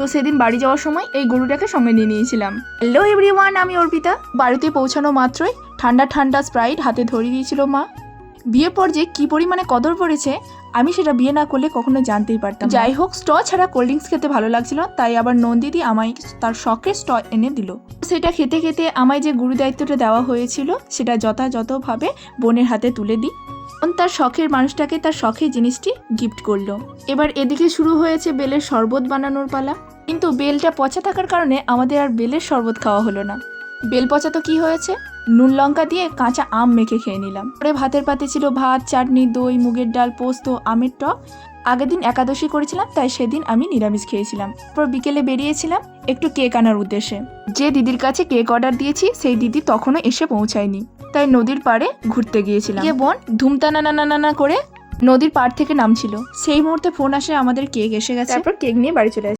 তো সেদিন বাড়ি যাওয়ার সময় এই গরুটাকে সঙ্গে নিয়ে নিয়েছিলাম। হ্যালো এভরিওয়ান আমি অর্পিতা। বাড়িতে পৌঁছানো মাত্রই ঠান্ডা ঠান্ডা স্প্রাইট হাতে ধরিয়ে দিয়েছিল মা। বিয়ের পর যে কি পরিমাণে কদর পড়েছে, আমি সেটা বিয়ে না করলে কখনো জানতেই পারতাম যাই হোক স্ট ছাড়া কোল্ড ড্রিঙ্কস খেতে ভালো লাগছিল, তাই আবার নন্দিদি আমায় তার শখের স্ট এনে দিল। সেটা খেতে খেতে আমায় যে গুরু দায়িত্বটা দেওয়া হয়েছিল, সেটা যথাযথভাবে বোনের হাতে তুলে দিই। তার শখের মানুষটাকে তার শখের জিনিসটি গিফট করল। এবার এদিকে শুরু হয়েছে বেলের শরবত বানানোর পালা। কিন্তু বেলটা পচা থাকার কারণে আমাদের আর বেলের শরবত খাওয়া হলো না। বেল পচা তো কি হয়েছে? নুন লঙ্কা দিয়ে কাঁচা আম মেখে খেয়ে নিলাম। পরে ভাতের পাতে ছিল ভাত, চাটনি, দই, মুগের ডাল, পোস্ত, আমের টক। আগের দিন একাদশী করেছিলাম, তাই সেদিন আমি নিরামিষ খেয়েছিলাম। তারপর বিকেলে বেরিয়েছিলাম একটু কেক আনার উদ্দেশ্যে। যে দিদির কাছে কেক অর্ডার দিয়েছি, সেই দিদি তখনও এসে পৌঁছায়নি। তাই নদীর পাড়ে ঘুরতে গিয়েছিলাম। গিয়ে বোন? ধুমতানা না না না করে নদীর পাড় থেকে নামছিল। সেই মুহূর্তে ফোন আসে আমাদের কেক এসে গেছে। তারপর কেক নিয়ে বাড়ি চলে আসি।